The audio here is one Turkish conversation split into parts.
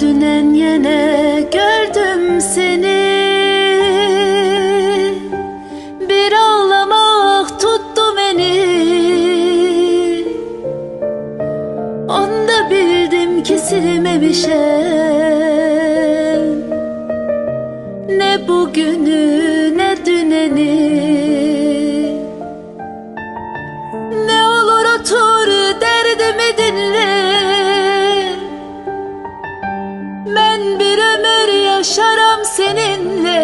dünen yene gördüm seni. Bir ağlamak tuttu beni. Onda bildim ki silmemişim Ne bugünü seninle.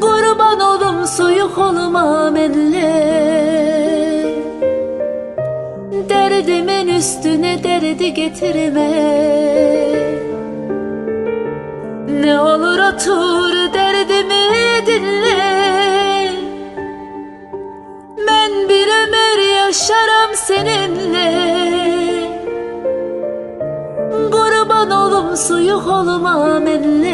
Kurban olum soyuk olma menle Derdimin üstüne derdi getirme. Ne olur otur derdimi dinle. Ben bir ömür yaşarım seninle Kurban olum suyuk olma menle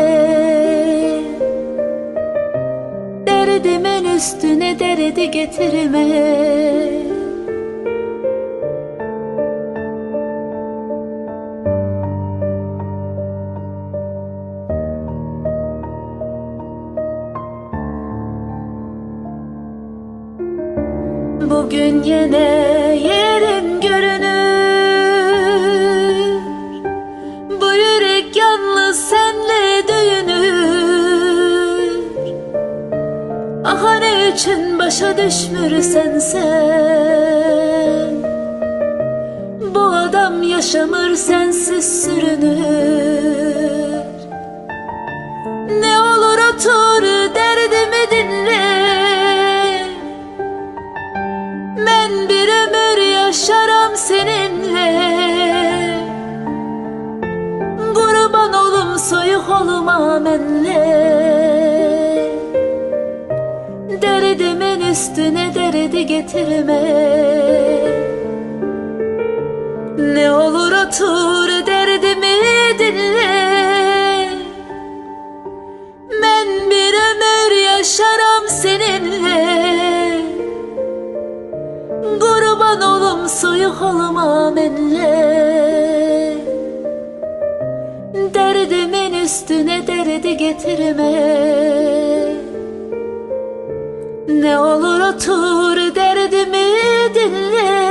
Derdimin üstüne derdi getirme. Bugün yine yerim görünür için başa düşmürsen sen. Bu adam yaşamır sensiz sürünür. Ne olur otur derdimi dinle. Ben bir ömür yaşarım seninle. Kurban olum soyuk olma menle üstüne derdi getirme. Ne olur otur derdimi dinle. Ben bir ömür yaşarım seninle. Kurban olum soyuk olma menle Derdimin üstüne derdi getirme Ne olur otur derdimi dinle